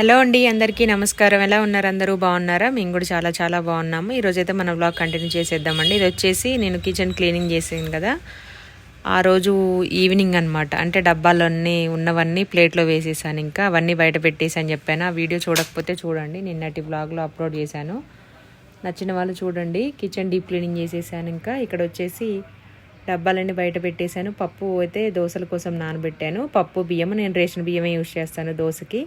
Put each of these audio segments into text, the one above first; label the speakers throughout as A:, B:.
A: Hello అండి అందరికీ నమస్కారం. ఎలా ఉన్నారు అందరూ? బాగున్నారా? మేము కూడా చాలా చాలా బాగున్నాము. ఈరోజైతే మన వ్లాగ్ కంటిన్యూ చేసేద్దామండి. ఇది వచ్చేసి నేను కిచెన్ క్లీనింగ్ చేసాను కదా. ఆ రోజు ఈవినింగ్ అనమాట అంటే డబ్బాలన్నీ ఉన్నవన్నీ ప్లేట్లో వేసేసాను ఇంకా. అవన్నీ బయట పెట్టేసి అని చెప్పాను. ఆ వీడియో చూడకపోతే చూడండి. నిన్నటి వ్లాగ్లో అప్లోడ్ చేశాను. నచ్చిన వాళ్ళు చూడండి. కిచెన్ డీప్ క్లీనింగ్ చేసేసాను ఇంకా. ఇక్కడ వచ్చేసి డబ్బాలన్నీ బయట పెట్టేశాను. పప్పు అయితే దోశల కోసం నానబెట్టాను. పప్పు బియ్యం నేను రేషన్ బియ్యమే యూస్ చేస్తాను దోశకి.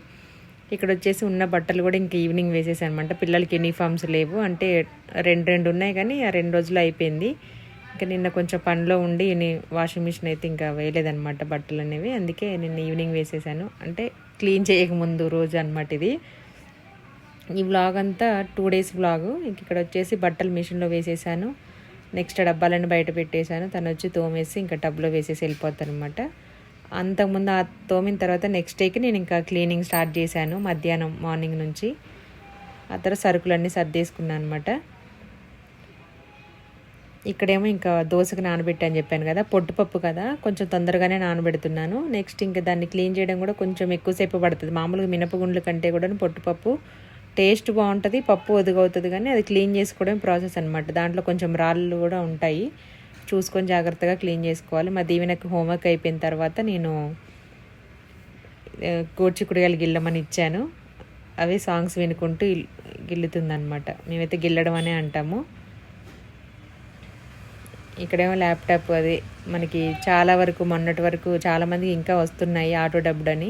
A: ఇక్కడ వచ్చేసి ఉన్న బట్టలు కూడా ఇంక ఈవినింగ్ వేసేసాను అనమాట పిల్లలకి యూనిఫామ్స్ లేవు. అంటే రెండు రెండు ఉన్నాయి కానీ ఆ రెండు రోజులు అయిపోయింది. ఇంకా నిన్న కొంచెం పనిలో ఉండి వాషింగ్ మిషన్ అయితే ఇంకా వేయలేదనమాట బట్టలు అనేవి. అందుకే నిన్న ఈవినింగ్ వేసేసాను. అంటే క్లీన్ చేయకముందు రోజు అనమాట ఇది. ఈ వ్లాగ్ అంతా టూ డేస్ వ్లాగ్ ఇంక ఇక్కడ వచ్చేసి బట్టలు మిషన్లో వేసేసాను. నెక్స్ట్ డబ్బాలను బయట పెట్టేశాను. తను వచ్చి తోమేసి ఇంకా టబ్లో వేసేసి వెళ్ళిపోతాను అనమాట అంతకుముందు ఆ తోమిన తర్వాత నెక్స్ట్ డేకి నేను ఇంకా క్లీనింగ్ స్టార్ట్ చేశాను మధ్యాహ్నం మార్నింగ్ నుంచి. ఆ తర్వాత సరుకులన్నీ సర్దేసుకున్నాను అనమాట ఇక్కడేమో ఇంకా దోశకు నానబెట్టని చెప్పాను కదా పొట్టుపప్పు కదా కొంచెం తొందరగానే నానబెడుతున్నాను. నెక్స్ట్ ఇంకా దాన్ని క్లీన్ చేయడం కూడా కొంచెం ఎక్కువసేపు పడుతుంది. మామూలుగా మినపగుండ్ల కంటే కూడా పొట్టుపప్పు టేస్ట్ బాగుంటుంది పప్పు ఒదుగవుతుంది కానీ అది క్లీన్ చేసుకోవడం ప్రాసెస్ అనమాట దాంట్లో కొంచెం రాళ్ళు కూడా ఉంటాయి. చూసుకొని జాగ్రత్తగా క్లీన్ చేసుకోవాలి. మా దీవెనకు హోంవర్క్ అయిపోయిన తర్వాత నేను గోడ్చికుడియాలు గిల్లమని ఇచ్చాను. అవి సాంగ్స్ వినుకుంటూ గిల్లుతుందనమాట మేమైతే గిల్లడం అనే అంటాము. ఇక్కడేమో ల్యాప్టాప్ అది మనకి చాలా వరకు మొన్నటి వరకు చాలామంది ఇంకా వస్తున్నాయి ఆటో డబ్బుడని. అని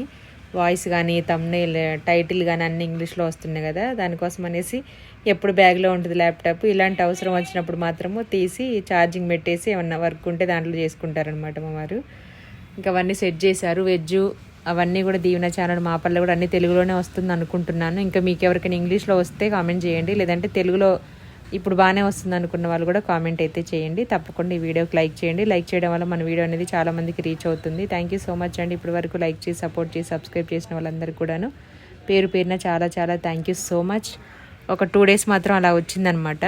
A: వాయిస్ కానీ తమ్నైల్ టైటిల్ కానీ అన్ని ఇంగ్లీష్లో వస్తున్నాయి కదా దానికోసం అనేసి ఎప్పుడు బ్యాగ్లో ఉంటుంది ల్యాప్టాప్ ఇలాంటి అవసరం వచ్చినప్పుడు మాత్రము తీసి ఛార్జింగ్ పెట్టేసి ఏమన్నా వర్క్ ఉంటే దాంట్లో చేసుకుంటారనమాట మా వారు. ఇంకా అవన్నీ సెట్ చేశారు. వెజ్ అవన్నీ కూడా దీవెన ఛానల్ మా పల్లె కూడా అన్ని తెలుగులోనే వస్తుంది అనుకుంటున్నాను. ఇంకా మీకు ఎవరికైనా ఇంగ్లీష్లో వస్తే కామెంట్ చేయండి. లేదంటే తెలుగులో ఇప్పుడు బాగానే వస్తుంది అనుకున్న వాళ్ళు కూడా కామెంట్ అయితే చేయండి. తప్పకుండా ఈ వీడియోకి లైక్ చేయండి. లైక్ చేయడం వల్ల మన వీడియో అనేది చాలామందికి రీచ్ అవుతుంది. థ్యాంక్ యూ సో మచ్ అండి. ఇప్పటి వరకు లైక్ చేసి సపోర్ట్ చేసి సబ్స్క్రైబ్ చేసిన వాళ్ళందరికీ కూడాను. పేరు పేరున చాలా చాలా థ్యాంక్ యూ సో మచ్ ఒక టూ డేస్ మాత్రం అలా వచ్చిందనమాట.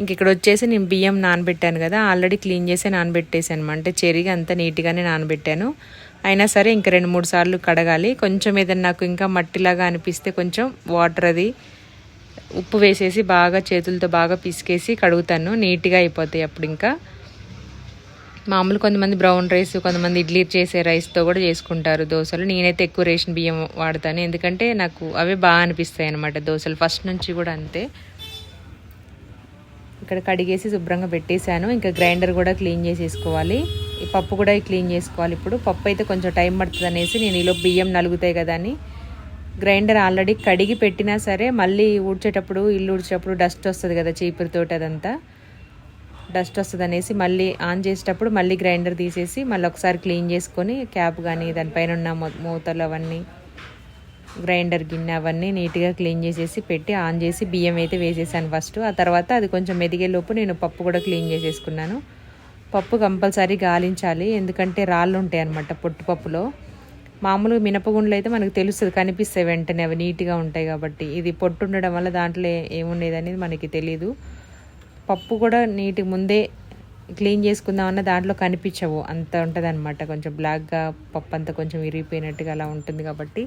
A: ఇంక ఇక్కడ వచ్చేసి నేను బియ్యం నానబెట్టాను కదా. ఆల్రెడీ క్లీన్ చేసి నానబెట్టేసాను అంటే చెరిగి అంతా నీట్గానే నానబెట్టాను. అయినా సరే ఇంక రెండు మూడు సార్లు కడగాలి. కొంచెం ఏదైనా నాకు ఇంకా మట్టిలాగా అనిపిస్తే కొంచెం వాటర్ అది ఉప్పు వేసేసి బాగా చేతులతో బాగా పిసికేసి కడుగుతాను. నీట్గా అయిపోతాయి అప్పుడు ఇంకా. మామూలు కొంతమంది బ్రౌన్ రైస్ కొంతమంది ఇడ్లీ చేసే రైస్తో కూడా చేసుకుంటారు దోశలు. నేనైతే ఎక్కువ రేషన్ బియ్యం వాడతాను. ఎందుకంటే నాకు అవే బాగా అనిపిస్తాయి అనమాట దోశలు. ఫస్ట్ నుంచి కూడా అంతే. ఇక్కడ కడిగేసి శుభ్రంగా పెట్టేశాను. ఇంకా గ్రైండర్ కూడా క్లీన్ చేసేసుకోవాలి. ఈ పప్పు కూడా క్లీన్ చేసుకోవాలి ఇప్పుడు. పప్పు అయితే కొంచెం టైం పడుతుంది అనేసి నేను ఈలో బియ్యం నలుగుతాయి కదా అని గ్రైండర్ ఆల్రెడీ కడిగి పెట్టినా సరే మళ్ళీ ఊడ్చేటప్పుడు ఇల్లు ఊడ్చేటప్పుడు డస్ట్ వస్తుంది కదా చీపురుతోటి అదంతా. డస్ట్ వస్తుంది అనేసి మళ్ళీ ఆన్ చేసేటప్పుడు మళ్ళీ గ్రైండర్ తీసేసి మళ్ళీ ఒకసారి క్లీన్ చేసుకొని క్యాప్ కానీ దానిపైన ఉన్న మూతలు అవన్నీ గ్రైండర్ గిన్నె అవన్నీ నీట్గా క్లీన్ చేసేసి పెట్టి ఆన్ చేసి బియ్యం అయితే వేసేసాను ఫస్ట్. ఆ తర్వాత అది కొంచెం మెదిగే లోపు నేను పప్పు కూడా క్లీన్ చేసేసుకున్నాను. పప్పు కంపల్సరీ గాలించాలి ఎందుకంటే రాళ్ళు ఉంటాయి అన్నమాట పొట్టుపప్పులో మామూలుగా మినపగుండ్లు అయితే మనకు తెలుస్తుంది కనిపిస్తాయి వెంటనే అవి నీట్గా ఉంటాయి కాబట్టి. ఇది పొట్టు ఉండడం వల్ల దాంట్లో ఏముండేది అనేది మనకి తెలియదు పప్పు కూడా నీటి ముందే క్లీన్ చేసుకుందామన్న దాంట్లో కనిపించవు. అంత ఉంటుంది అనమాట కొంచెం బ్లాక్గా పప్పు అంతా కొంచెం విరిగిపోయినట్టుగా అలా ఉంటుంది కాబట్టి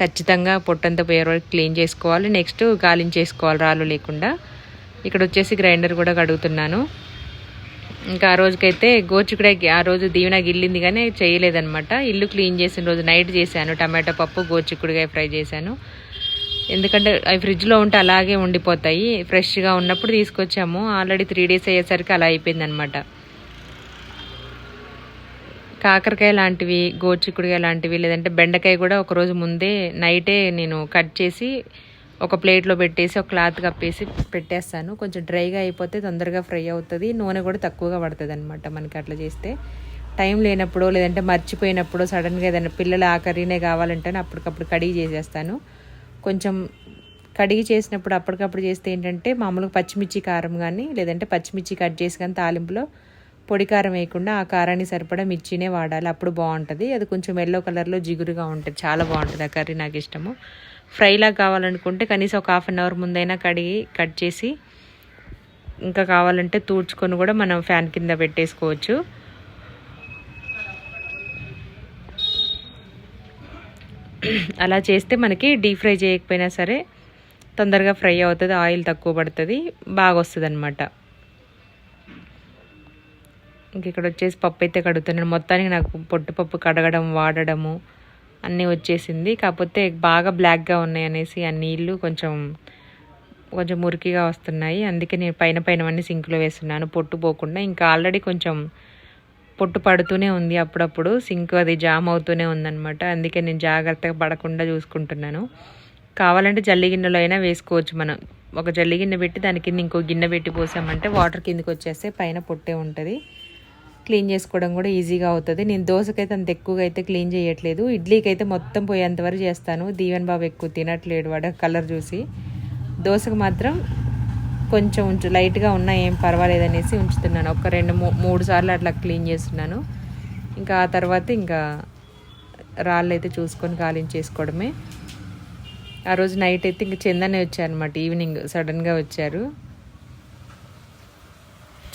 A: ఖచ్చితంగా పొట్టంతా పోయే వరకు క్లీన్ చేసుకోవాలి. నెక్స్ట్ గాలించేసుకోవాలి రాళ్ళు లేకుండా. ఇక్కడ వచ్చేసి గ్రైండర్ కూడా కడుగుతున్నాను. ఇంకా ఆ రోజుకైతే గోచుకుడే ఆ రోజు దీవెన గిల్లింది కానీ చేయలేదనమాట ఇల్లు క్లీన్ చేసిన రోజు నైట్ చేశాను. టమాటో పప్పు గోచిక్కుడుగా ఫ్రై చేశాను. ఎందుకంటే అవి ఫ్రిడ్జ్లో ఉంటే అలాగే ఉండిపోతాయి. ఫ్రెష్గా ఉన్నప్పుడు తీసుకొచ్చాము. ఆల్రెడీ త్రీ డేస్ అయ్యేసరికి అలా అయిపోయింది అనమాట కాకరకాయ లాంటివి గోచిక్కుడుకాయ లాంటివి లేదంటే బెండకాయ కూడా ఒకరోజు ముందే నైటే నేను కట్ చేసి ఒక ప్లేట్లో పెట్టేసి ఒక క్లాత్ కప్పేసి పెట్టేస్తాను. కొంచెం డ్రైగా అయిపోతే తొందరగా ఫ్రై అవుతుంది. నూనె కూడా తక్కువగా పడుతుంది అనమాట మనకి అట్లా చేస్తే. టైం లేనప్పుడు లేదంటే మర్చిపోయినప్పుడు సడన్గా ఏదైనా పిల్లలు ఆ కర్రీనే కావాలంటే అప్పటికప్పుడు కడిగి చేసేస్తాను. కొంచెం కడిగి చేసినప్పుడు అప్పటికప్పుడు చేస్తే ఏంటంటే మామూలుగా పచ్చిమిర్చి కారం కానీ లేదంటే పచ్చిమిర్చి కట్ చేసి కానీ తాలింపులో పొడి కారం వేయకుండా ఆ కారాన్ని సరిపడా మిర్చినే వాడాలి. అప్పుడు బాగుంటుంది. అది కొంచెం ఎల్లో కలర్లో జిగురుగా ఉంటుంది. చాలా బాగుంటుంది ఆ కర్రీ నాకు ఇష్టము. ఫ్రైలా కావాలనుకుంటే కనీసం ఒక హాఫ్ అన్ అవర్ ముందైనా కడిగి కట్ చేసి ఇంకా కావాలంటే తూడ్చుకొని కూడా మనం ఫ్యాన్ కింద పెట్టేసుకోవచ్చు. అలా చేస్తే మనకి డీప్ ఫ్రై చేయకపోయినా సరే తొందరగా ఫ్రై అవుతుంది ఆయిల్ తక్కువ పడుతుంది బాగా వస్తుంది అనమాట ఇంక ఇక్కడ వచ్చేసి పప్పు అయితే కడుగుతున్నాను. మొత్తానికి నాకు పొట్టుపప్పు కడగడం వాడడము అన్నీ వచ్చేసింది. కాకపోతే బాగా బ్లాక్గా ఉన్నాయి అనేసి ఆ నీళ్ళు కొంచెం కొంచెం మురికిగా వస్తున్నాయి. అందుకే నేను పైన పైనవన్నీ సింక్లో వేస్తున్నాను. పొట్టు పోకుండా. ఇంకా ఆల్రెడీ కొంచెం పొట్టు పడుతూనే ఉంది అప్పుడప్పుడు. సింక్ అది జామ్ అవుతూనే ఉందన్నమాట. అందుకే నేను జాగ్రత్తగా పడకుండా చూసుకుంటున్నాను. కావాలంటే జల్లి గిన్నెలో అయినా వేసుకోవచ్చు మనం. ఒక జల్లి గిన్నె పెట్టి దాని కింద ఇంకో గిన్నె పెట్టి పోసామంటే వాటర్ కిందకి వచ్చేస్తే పైన పొట్టే ఉంటుంది. క్లీన్ చేసుకోవడం కూడా ఈజీగా అవుతుంది. నేను దోశకైతే అంత ఎక్కువగా అయితే క్లీన్ చేయట్లేదు. ఇడ్లీకి అయితే మొత్తం పోయేంతవరకు చేస్తాను. దీవెన్ బాబు ఎక్కువ తినట్లేడు వాడు కలర్ చూసి. దోశకు మాత్రం కొంచెం ఉంచు లైట్గా ఉన్నా ఏం పర్వాలేదు అనేసి ఉంచుతున్నాను. ఒక రెండు మూ మూడు సార్లు అట్లా క్లీన్ చేస్తున్నాను. ఇంకా ఆ తర్వాత ఇంకా రాళ్ళు అయితే చూసుకొని కాలించేసుకోవడమే ఆ రోజు నైట్ అయితే ఇంకా చందనే వచ్చారనమాట ఈవినింగ్ సడన్గా వచ్చారు.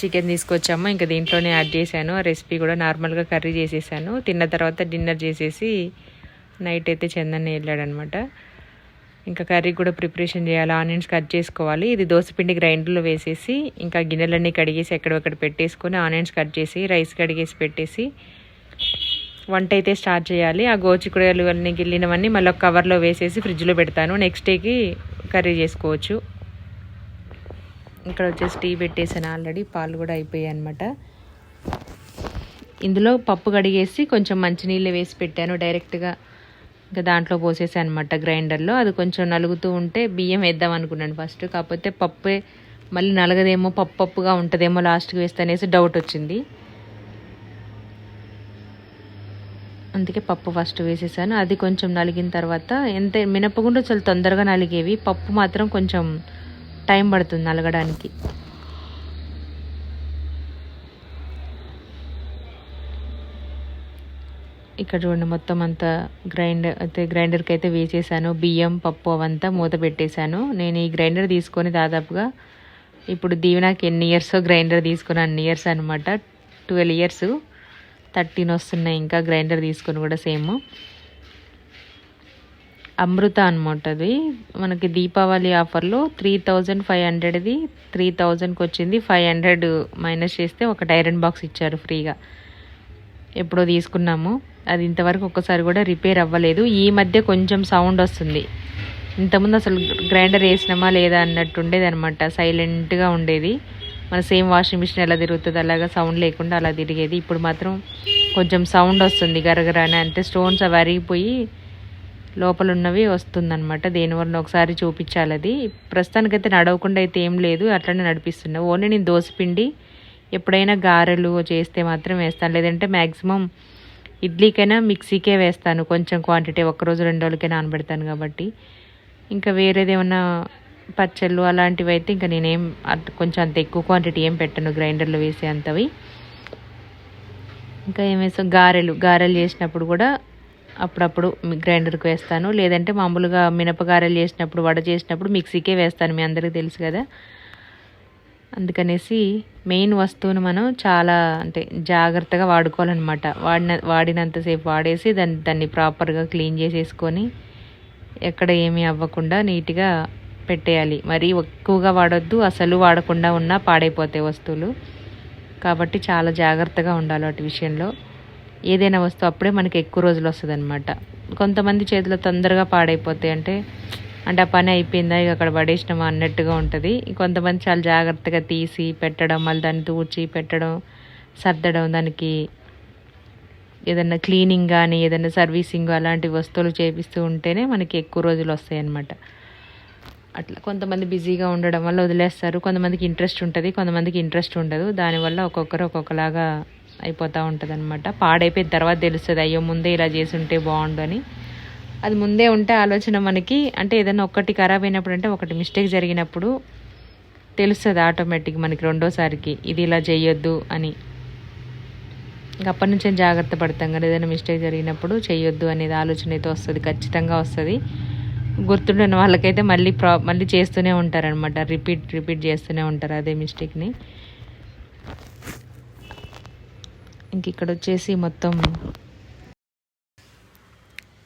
A: చికెన్ తీసుకొచ్చాము. ఇంకా దీంట్లోనే యాడ్ చేశాను. ఆ రెసిపీ కూడా నార్మల్గా కర్రీ చేసేసాను. తిన్న తర్వాత డిన్నర్ చేసేసి నైట్ అయితే చందన్ వెళ్ళాడనమాట. ఇంకా కర్రీ కూడా ప్రిపరేషన్ చేయాలి. ఆనియన్స్ కట్ చేసుకోవాలి. ఇది దోసపిండి గ్రైండర్లో వేసేసి ఇంకా గిన్నెలన్నీ కడిగేసి ఎక్కడొక్కడ పెట్టేసుకొని ఆనియన్స్ కట్ చేసి రైస్ కడిగేసి పెట్టేసి వంట అయితే స్టార్ట్ చేయాలి. ఆ గోచికుడలు అన్నీ గిల్లినవన్నీ మళ్ళీ ఒక కవర్లో వేసేసి ఫ్రిడ్జ్లో పెడతాను. నెక్స్ట్ డేకి కర్రీ చేసుకోవచ్చు. ఇక్కడ వచ్చేసి టీ పెట్టేసాను ఆల్రెడీ పాలు కూడా అయిపోయాయి అనమాట ఇందులో పప్పు కడిగేసి కొంచెం మంచినీళ్ళు వేసి పెట్టాను డైరెక్ట్గా ఇంకా దాంట్లో పోసేసాను అనమాట గ్రైండర్లో. అది కొంచెం నలుగుతూ ఉంటే బియ్యం వేద్దాం అనుకున్నాను ఫస్ట్ కాకపోతే పప్పే మళ్ళీ నలగదేమో పప్పు పప్పుగా ఉంటుందేమో లాస్ట్కి వేస్తే అనేసి డౌట్ వచ్చింది. అందుకే పప్పు ఫస్ట్ వేసేసాను. అది కొంచెం నలిగిన తర్వాత ఎంత మినపగుండు చాలా తొందరగా నలిగేవి పప్పు మాత్రం కొంచెం టైం పడుతుంది నలగడానికి. ఇక్కడ చూడండి మొత్తం అంతా గ్రైండర్ అయితే గ్రైండర్కి అయితే వేసేసాను. బియ్యం పప్పు అవంతా మూత పెట్టేశాను. నేను ఈ గ్రైండర్ తీసుకొని దాదాపుగా ఇప్పుడు దీవెనాకి ఎన్ని ఇయర్స్ గ్రైండర్ తీసుకుని అన్ని ఇయర్స్ అనమాట ట్వెల్వ్ ఇయర్స్ థర్టీన్ వస్తున్నాయి ఇంకా గ్రైండర్ తీసుకొని కూడా సేమ్. అమృత అనమాట అది. మనకి దీపావళి ఆఫర్లో త్రీ థౌజండ్ ఫైవ్ హండ్రెడ్ది త్రీ థౌజండ్కి వచ్చింది ఫైవ్ హండ్రెడ్ మైనస్ చేస్తే ఒక ఐరన్ బాక్స్ ఇచ్చారు ఫ్రీగా. ఎప్పుడో తీసుకున్నాము. అది ఇంతవరకు ఒక్కసారి కూడా రిపేర్ అవ్వలేదు. ఈ మధ్య కొంచెం సౌండ్ వస్తుంది. ఇంతకుముందు అసలు గ్రైండర్ వేసినామా లేదా అన్నట్టు ఉండేది అనమాట సైలెంట్గా ఉండేది. మన సేమ్ వాషింగ్ మిషన్ ఎలా తిరుగుతుంది అలాగా సౌండ్ లేకుండా అలా తిరిగేది. ఇప్పుడు మాత్రం కొంచెం సౌండ్ వస్తుంది గరగరానే. అంటే స్టోన్స్ అవి అరిగిపోయి లోపల ఉన్నవి వస్తుందన్నమాట దేనివల్ల ఒకసారి చూపించాలి అది. ప్రస్తుతానికైతే నడవకుండా అయితే ఏం లేదు అట్లనే నడిపిస్తున్నా. ఓన్లీ నేను దోశపిండి ఎప్పుడైనా గారెలు చేస్తే మాత్రం వేస్తాను. లేదంటే మ్యాక్సిమం ఇడ్లీకైనా మిక్సీకే వేస్తాను. కొంచెం క్వాంటిటీ ఒకరోజు రెండు రోజులకే నానబెడతాను కాబట్టి. ఇంకా వేరేదేమన్నా పచ్చళ్ళు అలాంటివి అయితే ఇంకా నేనేం అట్- కొంచెం అంత ఎక్కువ క్వాంటిటీ ఏం పెట్టను. గ్రైండర్లో వేసే అంతవి. ఇంకా ఏం వేస్తాం? గారెలు. గారెలు చేసినప్పుడు కూడా అప్పుడప్పుడు గ్రైండర్కి వేస్తాను. లేదంటే మామూలుగా మినపగారెలు చేసినప్పుడు వడ చేసినప్పుడు మిక్సీకే వేస్తాను. మీ అందరికీ తెలుసు కదా. అందుకనేసి మెయిన్ వస్తువును మనం చాలా అంటే జాగ్రత్తగా వాడుకోవాలన్నమాట. వాడిన వాడినంతసేపు వాడేసి దాన్ని దాన్ని ప్రాపర్గా క్లీన్ చేసేసుకొని ఎక్కడ ఏమీ అవ్వకుండా నీట్గా పెట్టేయాలి. మరీ ఎక్కువగా వాడొద్దు. అసలు వాడకుండా ఉన్నా పాడైపోతాయి వస్తువులు. కాబట్టి చాలా జాగ్రత్తగా ఉండాలి వాటి విషయంలో. ఏదైనా వస్తువు అప్పుడే మనకి ఎక్కువ రోజులు వస్తుంది అనమాట కొంతమంది చేతిలో తొందరగా పాడైపోతాయి అంటే అంటే ఆ పని అయిపోయిందా ఇక అక్కడ పడేసినామా అన్నట్టుగా ఉంటుంది. కొంతమంది చాలా జాగ్రత్తగా తీసి పెట్టడం మళ్ళీ దాన్ని తూడ్చి పెట్టడం సర్దడం దానికి ఏదైనా క్లీనింగ్ కానీ ఏదైనా సర్వీసింగ్ అలాంటి వస్తువులు చేపిస్తూ ఉంటేనే మనకి ఎక్కువ రోజులు వస్తాయి అన్నమాట అట్లా కొంతమంది బిజీగా ఉండడం వల్ల వదిలేస్తారు. కొంతమందికి ఇంట్రెస్ట్ ఉంటుంది కొంతమందికి ఇంట్రెస్ట్ ఉండదు. దానివల్ల ఒక్కొక్కరు ఒక్కొక్కలాగా అయిపోతూ ఉంటుంది అనమాట పాడైపోయిన తర్వాత తెలుస్తుంది అయ్యో ముందే ఇలా చేసుంటే బాగుండు అని అది ముందే ఉంటే ఆలోచన మనకి అంటే ఏదైనా ఒక్కటి ఖరాబ్ అయినప్పుడు అంటే ఒకటి మిస్టేక్ జరిగినప్పుడు తెలుస్తుంది ఆటోమేటిక్ మనకి రెండోసారికి ఇది ఇలా చేయొద్దు అని. ఇంకా అప్పటి నుంచే జాగ్రత్త పడతాం కానీ ఏదైనా మిస్టేక్ జరిగినప్పుడు చేయొద్దు అనేది ఆలోచన అయితే వస్తుంది ఖచ్చితంగా వస్తుంది. గుర్తుండని వాళ్ళకైతే మళ్ళీ ప్రా మళ్ళీ చేస్తూనే ఉంటారనమాట రిపీట్ రిపీట్ చేస్తూనే ఉంటారు అదే మిస్టేక్ని. ఇంక ఇక్కడ వచ్చేసి మొత్తం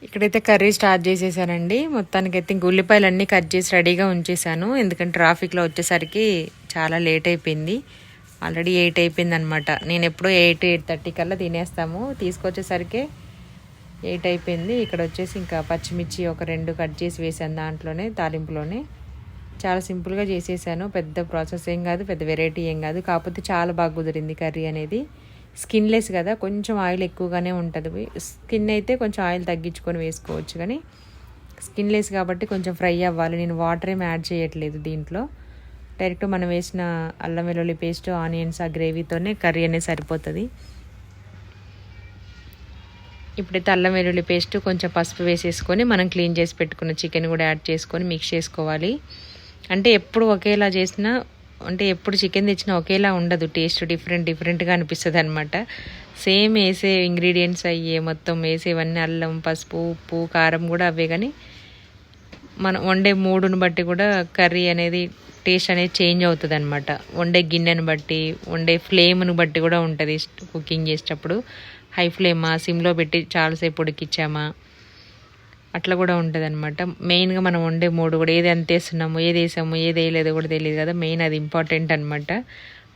A: ఇక్కడైతే కర్రీ స్టార్ట్ చేసేసానండి. మొత్తానికైతే ఇంక ఉల్లిపాయలు అన్నీ కట్ చేసి రెడీగా ఉంచేసాను. ఎందుకంటే ట్రాఫిక్లో వచ్చేసరికి చాలా లేట్ అయిపోయింది. ఆల్రెడీ ఎయిట్ అయిపోయింది అనమాట నేను ఎప్పుడూ ఎయిట్ ఎయిట్ థర్టీ కల్లా తినేస్తాము. తీసుకొచ్చేసరికి ఎయిట్ అయిపోయింది. ఇక్కడ వచ్చేసి ఇంకా పచ్చిమిర్చి ఒక రెండు కట్ చేసి వేసాను దాంట్లోనే తాలింపులోనే. చాలా సింపుల్గా చేసేసాను. పెద్ద ప్రాసెస్ ఏం కాదు పెద్ద వెరైటీ ఏం కాదు. కాకపోతే చాలా బాగా కుదిరింది కర్రీ అనేది. స్కిన్లెస్ కదా కొంచెం ఆయిల్ ఎక్కువగానే ఉంటుంది. స్కిన్ అయితే కొంచెం ఆయిల్ తగ్గించుకొని వేసుకోవచ్చు కానీ స్కిన్లెస్ కాబట్టి కొంచెం ఫ్రై అవ్వాలి. నేను వాటర్ ఏమి యాడ్ చేయట్లేదు దీంట్లో. డైరెక్ట్ మనం వేసిన అల్లం వెల్లుల్లి పేస్ట్ ఆనియన్స్ ఆ గ్రేవీతోనే కర్రీ అనేది సరిపోతుంది. ఇప్పుడైతే అల్లం వెల్లుల్లి పేస్ట్ కొంచెం పసుపు వేసేసుకొని మనం క్లీన్ చేసి పెట్టుకున్న చికెన్ కూడా యాడ్ చేసుకొని మిక్స్ చేసుకోవాలి. అంటే ఎప్పుడు ఒకేలా చేసినా అంటే ఎప్పుడు చికెన్ తెచ్చినా ఒకేలా ఉండదు. టేస్ట్ డిఫరెంట్ డిఫరెంట్గా అనిపిస్తుంది అనమాట సేమ్ వేసే ఇంగ్రీడియంట్స్ అయ్యే మొత్తం వేసేవన్నీ అల్లం పసుపు ఉప్పు కారం కూడా అవే కానీ మనం వండే మూడుని బట్టి కూడా కర్రీ అనేది టేస్ట్ అనేది చేంజ్ అవుతుంది అనమాట వండే గిన్నెను బట్టి వండే ఫ్లేమ్ను బట్టి కూడా ఉంటుంది. కుకింగ్ చేసేటప్పుడు హై ఫ్లేమా సిమ్లో పెట్టి చాలాసేపు ఉడికిచ్చామా అట్లా కూడా ఉంటుంది అనమాట మెయిన్గా మనం వండే మూడు కూడా ఏది ఎంత వేస్తున్నాము ఏది వేసాము ఏది వేయలేదో కూడా తెలియదు కదా మెయిన్ అది ఇంపార్టెంట్ అనమాట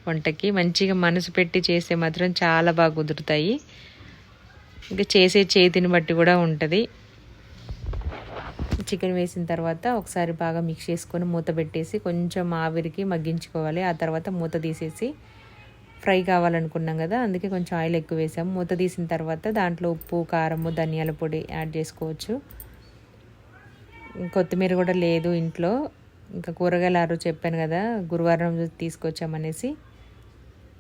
A: వంటకి మంచిగా మనసు పెట్టి చేస్తే మాత్రం చాలా బాగా కుదురుతాయి. ఇంకా చేసే చేతిని బట్టి కూడా ఉంటుంది. చికెన్ వేసిన తర్వాత ఒకసారి బాగా మిక్స్ చేసుకొని మూత పెట్టేసి కొంచెం ఆవిరికి మగ్గించుకోవాలి. ఆ తర్వాత మూత తీసేసి ఫ్రై కావాలనుకున్నాం కదా అందుకే కొంచెం ఆయిల్ ఎక్కువ వేసాము మూత తీసిన తర్వాత దాంట్లో ఉప్పు కారము ధనియాల పొడి యాడ్ చేసుకోవచ్చు. కొత్తిమీర కూడా లేదు ఇంట్లో. ఇంకా కూరగాయలు ఆరు చెప్పాను కదా గురువారం తీసుకొచ్చామనేసి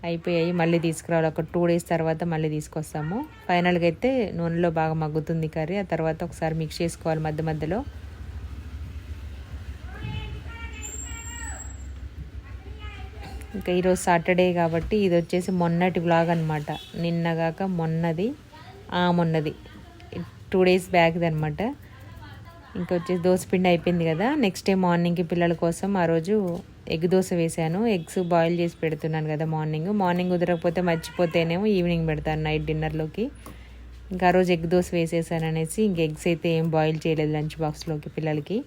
A: అయిపోయాయి. మళ్ళీ తీసుకురావాలి. ఒక టూ డేస్ తర్వాత మళ్ళీ తీసుకొస్తాము. ఫైనల్గా అయితే నూనెలో బాగా మగ్గుతుంది కర్రీ. ఆ తర్వాత ఒకసారి మిక్స్ చేసుకోవాలి మధ్య మధ్యలో. ఇంకా ఈరోజు సాటర్డే కాబట్టి ఇది వచ్చేసి మొన్నటి వ్లాగ్ అనమాట నిన్నగాక మొన్నది ఆ మొన్నది. టూ డేస్ బ్యాక్ది అనమాట ఇంకా వచ్చేసి దోశ పిండి అయిపోయింది కదా. నెక్స్ట్ డే మార్నింగ్కి పిల్లల కోసం ఆ రోజు ఎగ్ దోశ వేసాను ఎగ్స్ బాయిల్ చేసి పెడుతున్నాను కదా మార్నింగ్ మార్నింగ్ కుదరకపోతే మర్చిపోతేనేమో ఈవినింగ్ పెడతాను నైట్ డిన్నర్లోకి ఇంకా ఆ రోజు ఎగ్ దోశ వేసేసాను అనేసి ఇంక ఎగ్స్ అయితే ఏం బాయిల్ చేయలేదు లంచ్ బాక్స్లోకి పిల్లలకి.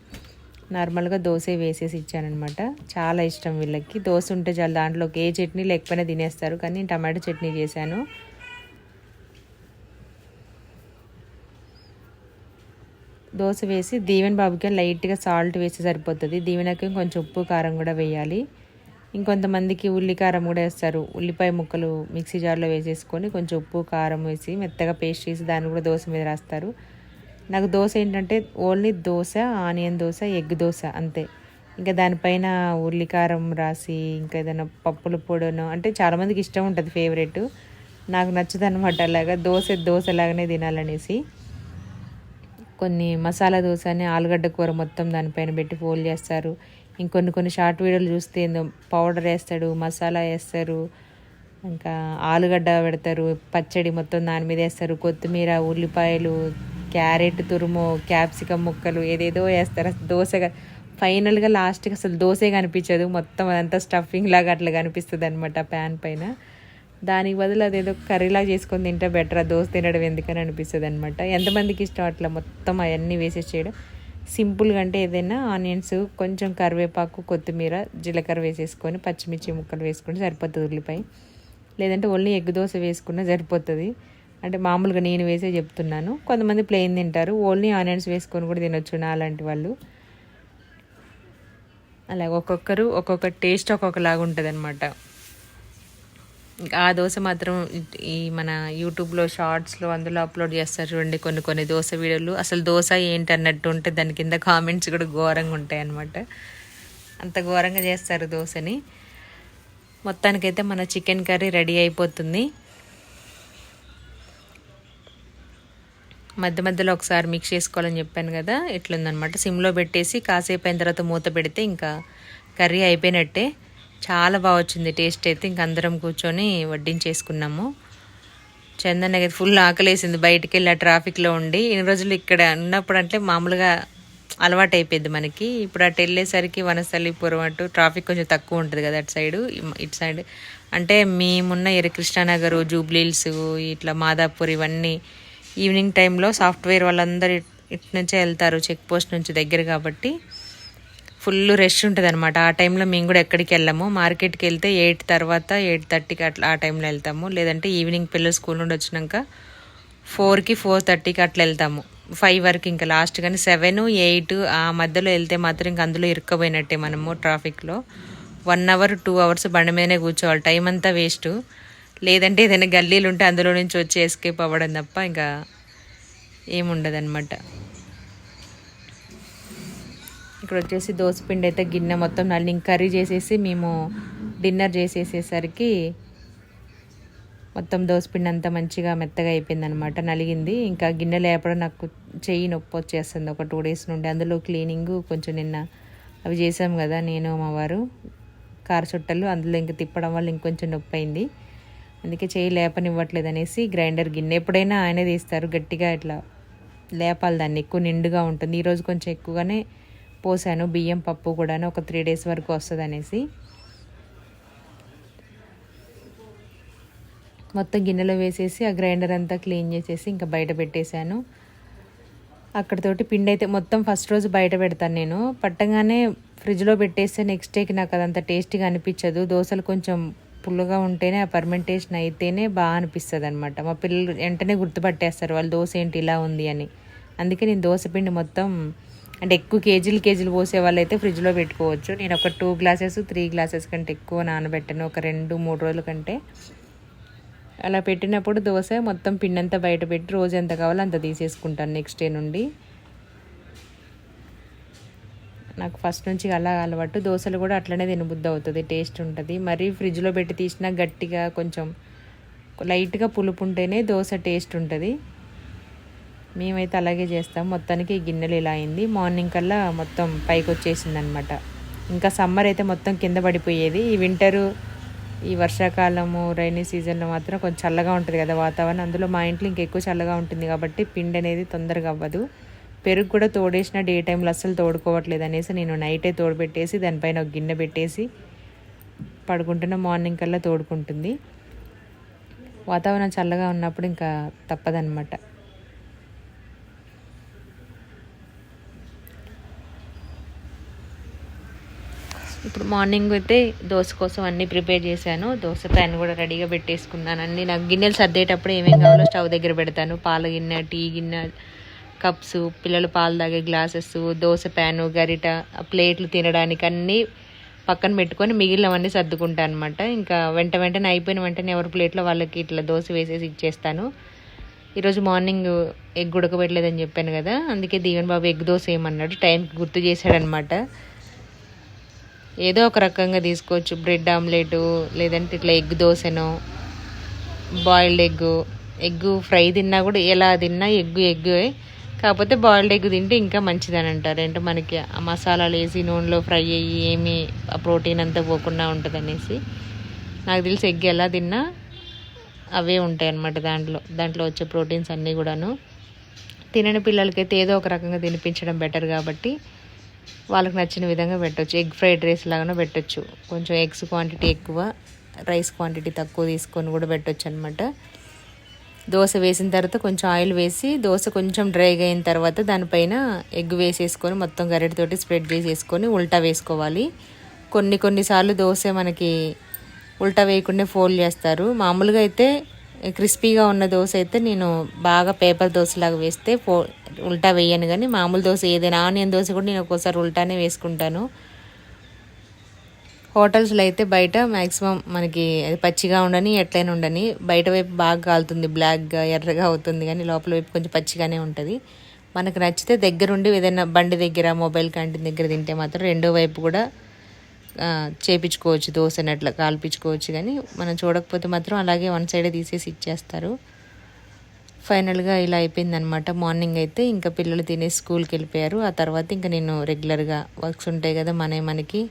A: నార్మల్గా దోశ వేసేసి ఇచ్చానమాట చాలా ఇష్టం వీళ్ళకి. దోశ ఉంటే చాలు దాంట్లోకి ఏ చట్నీ లేకపోయినా తినేస్తారు. కానీ టమాటో చట్నీ చేశాను. దోశ వేసి దీవెన్ బాబుకి లైట్గా సాల్ట్ వేసి సరిపోతుంది. దీవెనకి కొంచెం ఉప్పు కారం కూడా వేయాలి. ఇంకొంతమందికి ఉల్లి కారం కూడా వేస్తారు. ఉల్లిపాయ ముక్కలు మిక్సీ జార్లో వేసేసుకొని కొంచెం ఉప్పు కారం వేసి మెత్తగా పేస్ట్ చేసి దాన్ని కూడా దోశ మీద రాస్తారు. నాకు దోశ ఏంటంటే only dosa onion dosa egg dosa అంతే. ఇంకా దానిపైన ఉల్లికారం రాసి ఇంకా ఏదైనా పప్పుల పొడను అంటే చాలామందికి ఇష్టం ఉంటుంది ఫేవరెట్. నాకు నచ్చదు అలాగా దోశ దోశ లాగానే తినాలనేసి. కొన్ని మసాలా దోశ అని ఆలుగడ్డ కూర మొత్తం దానిపైన పెట్టి ఫోల్డ్ చేస్తారు. ఇంకొన్ని కొన్ని షార్ట్ వీడియోలు చూస్తే ఏందో పౌడర్ వేస్తాడు మసాలా వేస్తారు ఇంకా ఆలుగడ్డ పెడతారు పచ్చడి మొత్తం దాని మీద వేస్తారు కొత్తిమీర ఉల్లిపాయలు క్యారెట్ తురుము క్యాప్సికమ్ ముక్కలు ఏదేదో వేస్తారు. అసలు దోశగా ఫైనల్గా లాస్ట్కి అసలు దోశే కనిపించదు. మొత్తం అదంతా స్టఫింగ్ లాగా అట్లా కనిపిస్తుంది అనమాట ప్యాన్ పైన. దానికి బదులు అదేదో కర్రీలాగా చేసుకొని తింటే బెటర్ ఆ. దోశ తినడం ఎందుకని అనిపిస్తుంది అనమాట ఎంతమందికి ఇష్టం అట్లా మొత్తం అవన్నీ వేసేసి చేయడం. సింపుల్గా అంటే ఏదైనా ఆనియన్స్ కొంచెం కరివేపాకు కొత్తిమీర జీలకర్ర వేసేసుకొని పచ్చిమిర్చి ముక్కలు వేసుకుంటే సరిపోతుంది ఉల్లిపాయ. లేదంటే ఓన్లీ ఎగ్ దోశ వేసుకున్నా సరిపోతుంది. అంటే మామూలుగా నేను వేసే చెప్తున్నాను. కొంతమంది ప్లెయిన్ తింటారు. ఓన్లీ ఆనియన్స్ వేసుకొని కూడా తినొచ్చు నా అలాంటి వాళ్ళు. అలాగే ఒక్కొక్కరు ఒక్కొక్క టేస్ట్ ఒక్కొక్కలాగా ఉంటుంది అనమాట ఆ దోశ మాత్రం ఈ మన యూట్యూబ్లో షార్ట్స్లో అందులో అప్లోడ్ చేస్తారు చూడండి కొన్ని కొన్ని దోశ వీడియోలు. అసలు దోశ ఏంటి అన్నట్టు ఉంటే దాని కింద కామెంట్స్ కూడా ఘోరంగా ఉంటాయి అన్నమాట. అంత ఘోరంగా చేస్తారు దోశని. మొత్తానికైతే మన చికెన్ కర్రీ రెడీ అయిపోతుంది. మధ్య మధ్యలో ఒకసారి మిక్స్ చేసుకోవాలని చెప్పాను కదా ఇట్లుందనమాట సిమ్లో పెట్టేసి కాసేపు అయిన తర్వాత మూత పెడితే ఇంకా కర్రీ అయిపోయినట్టే. చాలా బాగా వచ్చింది. టేస్ట్ అయితే ఇంక అందరం కూర్చొని వడ్డించేసుకున్నాము. చందన్ అయితే ఫుల్ ఆకలేసింది. బయటికి వెళ్ళి ఆ ట్రాఫిక్లో ఉండి ఇన్ని రోజులు ఇక్కడ ఉన్నప్పుడు అంటే మామూలుగా అలవాటు అయిపోయింది మనకి. ఇప్పుడు అటు వెళ్ళేసరికి వనస్థలి పొరపాటు ట్రాఫిక్ కొంచెం తక్కువ ఉంటుంది కదా అటు సైడు ఇటు సైడ్. అంటే మేమున్న ఎర కృష్ణానగర్ జూబ్లీల్స్ ఇట్లా మాదాపూర్ ఇవన్నీ ఈవినింగ్ టైంలో సాఫ్ట్వేర్ వాళ్ళందరూ ఇట్- ఇటు నుంచే వెళ్తారు. చెక్ పోస్ట్ నుంచి దగ్గర కాబట్టి. ఫుల్ రష్ ఉంటుంది అనమాట ఆ టైంలో మేము కూడా ఎక్కడికి వెళ్ళాము. మార్కెట్కి వెళ్తే ఎయిట్ తర్వాత ఎయిట్ థర్టీకి అట్లా ఆ టైంలో వెళ్తాము. లేదంటే ఈవినింగ్ పిల్లలు స్కూల్ నుండి వచ్చినాక ఫోర్కి ఫోర్ థర్టీకి అట్లా వెళ్తాము. ఫైవ్ వరకు ఇంకా లాస్ట్ కానీ సెవెన్ ఎయిట్ ఆ మధ్యలో వెళ్తే మాత్రం ఇంకా అందులో ఇరుక్కపోయినట్టే మనము ట్రాఫిక్లో వన్ అవర్ టూ అవర్స్ బండి మీదనే కూర్చోవాలి. టైం అంతా వేస్ట్ లేదంటే ఏదైనా గల్లీలు ఉంటే అందులో నుంచి వచ్చి ఎస్కేప్ అవ్వడం తప్ప ఇంకా ఏముండదు అనమాట ఇక్కడ వచ్చేసి దోసపిండి అయితే గిన్నె మొత్తం నల్లి కర్రీ చేసేసి మేము డిన్నర్ చేసేసేసరికి మొత్తం దోసపిండి అంతా మంచిగా మెత్తగా అయిపోయింది అనమాట నలిగింది. ఇంకా గిన్నె లేపడం నాకు చెయ్యి నొప్పి వచ్చేస్తుంది ఒక టూ డేస్ నుండి. అందులో క్లీనింగ్ కొంచెం నిన్న అవి చేసాం కదా నేను మా వారు కారు చుట్టలు అందులో ఇంక తిప్పడం వల్ల ఇంకొంచెం నొప్పి అయింది. అందుకే చేయి లేపనివ్వట్లేదు అనేసి గ్రైండర్ గిన్నె. ఎప్పుడైనా ఆయనే తీస్తారు గట్టిగా ఇట్లా లేపాలి దాన్ని ఎక్కువ నిండుగా ఉంటుంది. ఈరోజు కొంచెం ఎక్కువగానే పోసాను బియ్యం పప్పు కూడా ఒక త్రీ డేస్ వరకు వస్తుంది అనేసి మొత్తం గిన్నెలో వేసేసి ఆ గ్రైండర్ అంతా క్లీన్ చేసేసి ఇంకా బయట పెట్టేశాను. అక్కడతోటి పిండి అయితే మొత్తం ఫస్ట్ రోజు బయట పెడతాను నేను. పట్టగానే ఫ్రిడ్జ్లో పెట్టేస్తే నెక్స్ట్ డేకి నాకు అదంత టేస్టీగా అనిపించదు. దోశలు కొంచెం పుల్లగా ఉంటేనే ఆ పర్మెంటేషన్ అయితేనే బాగా అనిపిస్తుంది అనమాట మా పిల్లలు వెంటనే గుర్తుపట్టేస్తారు వాళ్ళు దోశ ఏంటి ఇలా ఉంది అని. అందుకే నేను దోశ పిండి మొత్తం అంటే ఎక్కువ కేజీలు కేజీలు పోసే వాళ్ళైతే ఫ్రిడ్జ్లో పెట్టుకోవచ్చు. నేను ఒక టూ గ్లాసెస్ త్రీ గ్లాసెస్ కంటే ఎక్కువ నానబెట్టాను. ఒక రెండు మూడు రోజుల కంటే. అలా పెట్టినప్పుడు దోశ మొత్తం పిండంతా అంతా బయట పెట్టి రోజు ఎంత కావాలో అంత తీసేసుకుంటాను నెక్స్ట్ డే నుండి. నాకు ఫస్ట్ నుంచి అలా అలవాటు. దోశలు కూడా అట్లనే తినబుద్ధి అవుతుంది టేస్ట్ ఉంటుంది. మరీ ఫ్రిడ్జ్లో పెట్టి తీసినా గట్టిగా కొంచెం లైట్గా పులుపు ఉంటేనే దోశ టేస్ట్ ఉంటుంది. మేమైతే అలాగే చేస్తాం. మొత్తానికి గిన్నెలు ఇలా అయింది. మార్నింగ్ కల్లా మొత్తం పైకి వచ్చేసింది అనమాట ఇంకా సమ్మర్ అయితే మొత్తం కింద పడిపోయేది. ఈ వింటరు ఈ వర్షాకాలము రైనీ సీజన్లో మాత్రం కొంచెం చల్లగా ఉంటుంది కదా వాతావరణం. అందులో మా ఇంట్లో ఇంకెక్కువ చల్లగా ఉంటుంది కాబట్టి పిండి అనేది తొందరగా అవ్వదు. పెరుగు కూడా తోడేసిన డే టైంలో అస్సలు తోడుకోవట్లేదు అనేసి నేను నైటే తోడుపెట్టేసి దానిపైన ఒక గిన్నె పెట్టేసి పడుకుంటున్న. మార్నింగ్ కల్లా తోడుకుంటుంది. వాతావరణం చల్లగా ఉన్నప్పుడు ఇంకా తప్పదనమాట ఇప్పుడు మార్నింగ్ అయితే దోశ కోసం అన్నీ ప్రిపేర్ చేశాను. దోశ ప్యాన్ కూడా రెడీగా పెట్టేసుకున్నాను. అన్ని నాకు గిన్నెలు సర్దేటప్పుడు ఏమేమి కావాలో స్టవ్ దగ్గర పెడతాను. పాల గిన్నె టీ గిన్నె కప్స్ పిల్లలు పాలు తాగే గ్లాసెస్ దోశ ప్యాను గరిట ప్లేట్లు తినడానికి అన్నీ పక్కన పెట్టుకొని మిగిలినవన్నీ సర్దుకుంటాను అనమాట ఇంకా వెంట వెంటనే అయిపోయిన వెంటనే ఎవరి ప్లేట్లో వాళ్ళకి ఇట్లా దోశ వేసేసి ఇచ్చేస్తాను. ఈరోజు మార్నింగ్ ఎగ్ ఉడకబెట్టలేదని చెప్పాను కదా అందుకే దీవెన్ బాబు ఎగ్ దోశ ఏమన్నాడు టైంకి గుర్తు చేశాడనమాట ఏదో ఒక రకంగా తీసుకోవచ్చు. బ్రెడ్ ఆమ్లెట్ లేదంటే ఇట్లా ఎగ్ దోశనో బాయిల్డ్ ఎగ్. ఎగ్ ఫ్రై తిన్నా కూడా ఎలా తిన్నా ఎగ్ ఎగ్ కాకపోతే బాయిల్డ్ ఎగ్ తింటే ఇంకా మంచిదని అంటారు. అంటే మనకి ఆ మసాలాలు వేసి నూనెలో ఫ్రై అయ్యి ఏమి ఆ ప్రోటీన్ అంతా పోకుండా ఉంటుంది అనేసి నాకు తెలిసి ఎగ్ ఎలా తిన్నా అవే ఉంటాయి అన్నమాట దాంట్లో. దాంట్లో వచ్చే ప్రోటీన్స్ అన్నీ కూడాను. తినని పిల్లలకైతే ఏదో ఒక రకంగా తినిపించడం బెటర్ కాబట్టి వాళ్ళకి నచ్చిన విధంగా పెట్టొచ్చు. ఎగ్ ఫ్రైడ్ రైస్ లాగానే పెట్టొచ్చు. కొంచెం ఎగ్స్ క్వాంటిటీ ఎక్కువ రైస్ క్వాంటిటీ తక్కువ తీసుకొని కూడా పెట్టచ్చు అనమాట దోశ వేసిన తర్వాత కొంచెం ఆయిల్ వేసి దోశ కొంచెం డ్రైగా అయిన తర్వాత దానిపైన ఎగ్ వేసేసుకొని మొత్తం గరిటతోటి స్ప్రెడ్ చేసేసుకొని ఉల్టా వేసుకోవాలి. కొన్ని కొన్నిసార్లు దోశ మనకి ఉల్టా వేయకుండా ఫోల్డ్ చేస్తారు. మామూలుగా అయితే క్రిస్పీగా ఉన్న దోశ అయితే నేను బాగా పేపర్ దోశలాగా వేస్తే ఫో ఉల్టా వేయను కానీ మామూలు దోశ ఏదైనా ఆనియన్ దోశ కూడా నేను ఒక్కోసారి ఉల్టానే వేసుకుంటాను. హోటల్స్లో అయితే బయట మ్యాక్సిమం మనకి అది పచ్చిగా ఉండని ఎట్లయినా ఉండని బయట వైపు బాగా కాలుతుంది బ్లాక్గా ఎర్రగా అవుతుంది కానీ లోపల వైపు కొంచెం పచ్చిగానే ఉంటుంది. మనకు నచ్చితే దగ్గరుండి ఏదైనా బండి దగ్గర మొబైల్ క్యాంటీన్ దగ్గర తింటే మాత్రం రెండో వైపు కూడా చేపించుకోవచ్చు దోశని అట్లా కాల్పించుకోవచ్చు కానీ మనం చూడకపోతే మాత్రం అలాగే వన్ సైడే తీసేసి ఇచ్చేస్తారు. ఫైనల్గా ఇలా అయిపోయిందనమాట మార్నింగ్ అయితే ఇంకా పిల్లలు తినేసి స్కూల్కి వెళ్ళిపోయారు. ఆ తర్వాత ఇంకా నేను రెగ్యులర్గా వర్క్స్ ఉంటాయి కదా మన మనకి.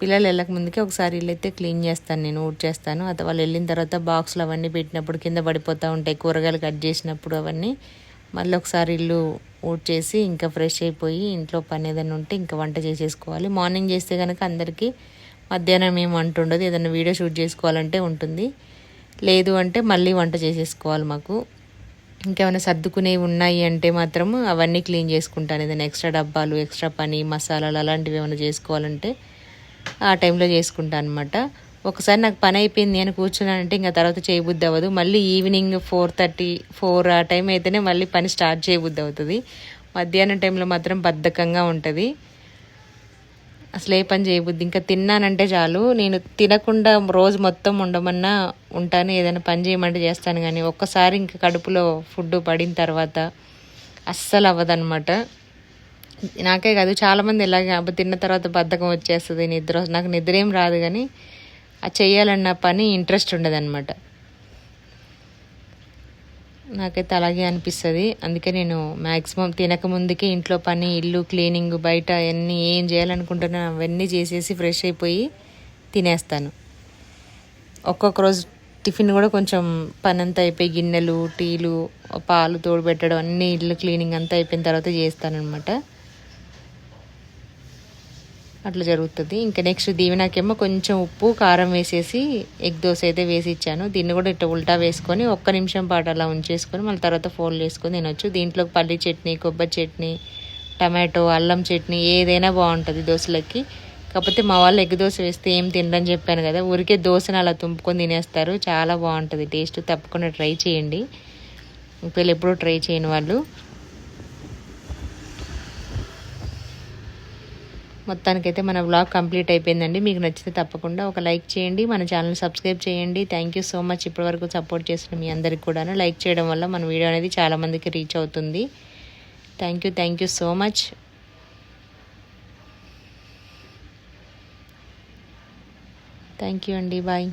A: పిల్లలు వెళ్ళక ముందుకే ఒకసారి ఇల్లు అయితే క్లీన్ చేస్తాను నేను ఊడ్ చేస్తాను అది వాళ్ళు వెళ్ళిన తర్వాత బాక్స్లు అవన్నీ పెట్టినప్పుడు కింద పడిపోతూ ఉంటాయి. కూరగాయలు కట్ చేసినప్పుడు అవన్నీ. మళ్ళీ ఒకసారి ఇల్లు చేసి ఇంకా ఫ్రెష్ అయిపోయి ఇంట్లో పని ఏదైనా ఉంటే ఇంకా వంట చేసేసుకోవాలి. మార్నింగ్ చేస్తే కనుక అందరికీ మధ్యాహ్నం ఏం వంట ఉండదు. ఏదైనా వీడియో షూట్ చేసుకోవాలంటే ఉంటుంది. లేదు అంటే మళ్ళీ వంట చేసేసుకోవాలి మాకు. ఇంకేమైనా సర్దుకునేవి ఉన్నాయి అంటే మాత్రం అవన్నీ క్లీన్ చేసుకుంటాను. ఏదైనా ఎక్స్ట్రా డబ్బాలు ఎక్స్ట్రా పని మసాలాలు అలాంటివి ఏమైనా చేసుకోవాలంటే ఆ టైంలో చేసుకుంటాను అనమాట ఒకసారి నాకు పని అయిపోయింది అని కూర్చున్నానంటే ఇంకా తర్వాత చేయబుద్ధి అవ్వదు. మళ్ళీ ఈవినింగ్ ఫోర్ థర్టీ ఫోర్ ఆ టైం అయితేనే మళ్ళీ పని స్టార్ట్ చేయబుద్ధి అవుతుంది. మధ్యాహ్నం టైంలో మాత్రం బద్ధకంగా ఉంటుంది. అసలు ఏ పని చేయబుద్ది ఇంకా తిన్నానంటే చాలు. నేను తినకుండా రోజు మొత్తం ఉండమన్నా ఉంటాను ఏదైనా పని చేయమంటే చేస్తాను కానీ ఒక్కసారి ఇంకా కడుపులో ఫుడ్ పడిన తర్వాత అస్సలు అవ్వదన్నమాట. నాకే కాదు చాలామంది ఇలాగే అబ్బ తిన్న తర్వాత బద్ధకం వచ్చేస్తుంది నిద్ర నాకు నిద్ర ఏం రాదు కానీ ఆ చేయాలన్న పని ఇంట్రెస్ట్ ఉండదన్నమాట. నాకైతే అలాగే అనిపిస్తుంది. అందుకే నేను మ్యాక్సిమం తినక ముందుకే ఇంట్లో పని ఇల్లు క్లీనింగ్ బయట అన్నీ ఏం చేయాలనుకుంటున్నాను అవన్నీ చేసేసి ఫ్రెష్ అయిపోయి తినేస్తాను. ఒక్కొక్క రోజు టిఫిన్ కూడా కొంచెం పని అంతా అయిపోయి గిన్నెలు టీలు పాలు తోడు పెట్టడం అన్నీ ఇల్లు క్లీనింగ్ అంతా అయిపోయిన తర్వాత చేస్తానన్నమాట. అట్లా జరుగుతుంది. ఇంకా నెక్స్ట్ దీవెనాకేమో కొంచెం ఉప్పు కారం వేసేసి ఎగ్ దోశ అయితే వేసి ఇచ్చాను దీన్ని కూడా ఇట్లా ఉల్టా వేసుకొని ఒక్క నిమిషం పాటు అలా ఉంచేసుకొని మళ్ళీ తర్వాత ఫోల్డ్ చేసుకొని తినొచ్చు. దీంట్లో పల్లి చట్నీ కొబ్బరి చట్నీ టమాటో అల్లం చట్నీ ఏదైనా బాగుంటుంది దోశలకి. కాకపోతే మా వాళ్ళు ఎగ్ దోశ వేస్తే ఏం తినదని చెప్పాను కదా ఊరికే దోశను అలా తుంపుకొని తినేస్తారు. చాలా బాగుంటుంది. టేస్ట్ తప్పకుండా ట్రై చేయండి. పిల్లలు ఎప్పుడూ ట్రై చేయని వాళ్ళు. మొత్తానికైతే మన బ్లాగ్ కంప్లీట్ అయిపోయిందండి. మీకు నచ్చితే తప్పకుండా ఒక లైక్ చేయండి. మన ఛానల్ సబ్స్క్రైబ్ చేయండి. థ్యాంక్ యూ సో మచ్ ఇప్పటివరకు సపోర్ట్ చేసిన మీ అందరికి కూడా లైక్ చేయడం వల్ల మన వీడియో అనేది చాలామందికి రీచ్ అవుతుంది. Thank you thank you so much thank you అండి. బాయ్